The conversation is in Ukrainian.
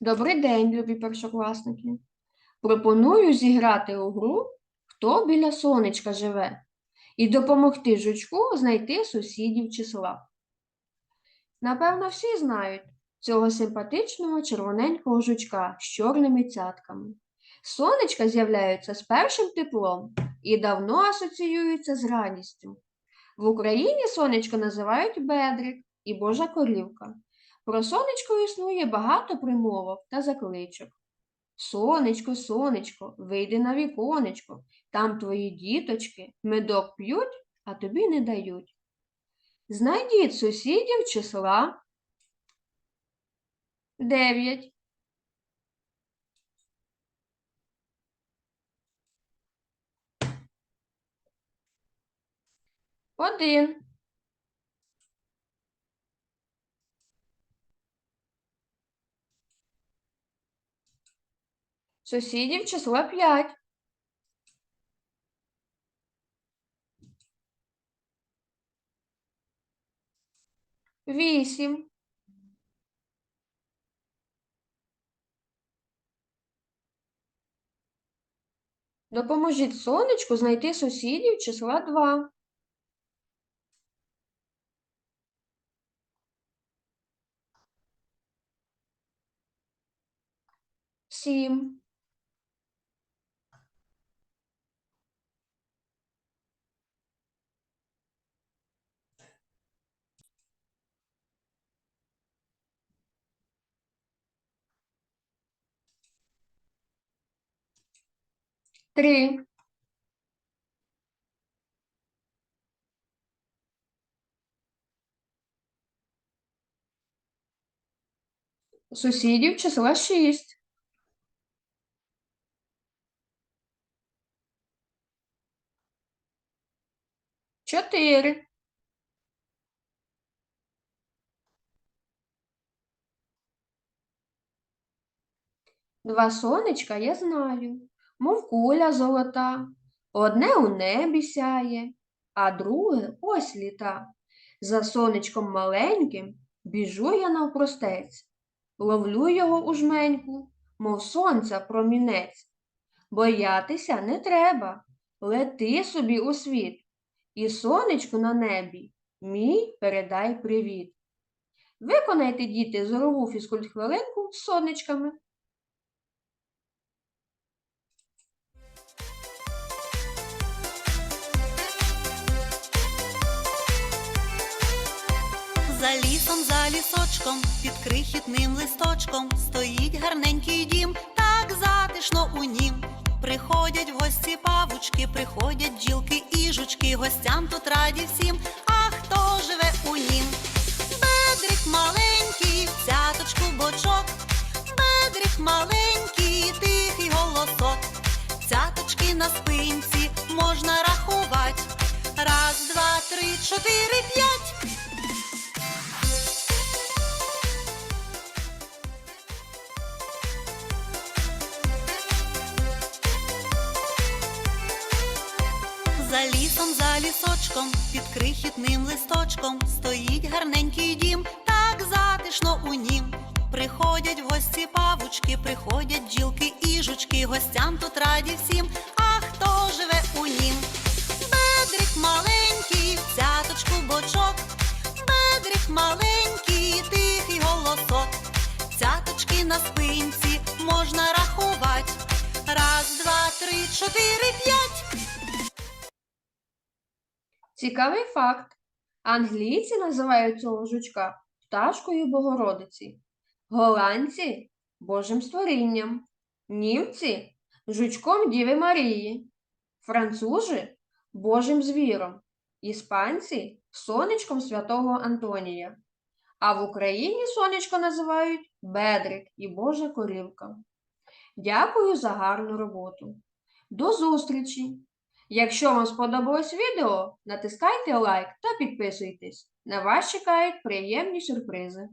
Добрий день, любі першокласники. Пропоную зіграти у гру Хто біля сонечка живе і допомогти жучку знайти сусідів числа. Напевно, всі знають цього симпатичного червоненького жучка з чорними цятками. Сонечка з'являються з першим теплом і давно асоціюються з радістю. В Україні сонечко називають Бедрик і Божа корівка. Про сонечко існує багато примовок та закличок. Сонечко, сонечко, вийди на віконечко, там твої діточки медок п'ють, а тобі не дають. Знайдіть сусідів числа 9. Один. Сусідів числа 5. Вісім. Допоможіть сонечку знайти сусідів числа 2. Сім. Три. Сусідів числа 6. Чотири. Два сонечка я знаю, мов куля золота. Одне у небі сяє, а друге ось літа. За сонечком маленьким біжу я навпростець, ловлю його у жменьку, мов сонця промінець. Боятися не треба, лети собі у світ, і сонечку на небі мій передай привіт. Виконайте, діти, зорову фізкульт-хвилинку з сонечками. За лісом, за лісочком, під крихітним листочком стоїть гарненький дім, так затишно у нім. Приходять в гості павучки, приходять бджілки і жучки, гостям тут раді всім. А хто живе у нім? Бедрик маленький, в цяточку бочок, Бедрик маленький, тихий голосок. Цяточки на спинці можна рахувати. Раз, два, три, чотири, п'ять. За лісом, за лісочком, під крихітним листочком стоїть гарненький дім, так затишно у нім. Приходять в гості павучки, приходять бджілки і жучки, гостям тут раді всім. А хто живе у нім? Бедрик маленький, в цяточку бочок, Бедрик маленький, тихий голосок. Цяточки на спинці можна рахувати. Раз, два, три, чотири, п'ять. Цікавий факт. Англійці називають цього жучка пташкою Богородиці, голландці Божим створінням, німці жучком Діви Марії, французи Божим звіром, іспанці сонечком святого Антонія. А в Україні сонечко називають Бедрик і Божа корівка. Дякую за гарну роботу. До зустрічі! Якщо вам сподобалось відео, натискайте лайк та підписуйтесь. На вас чекають приємні сюрпризи.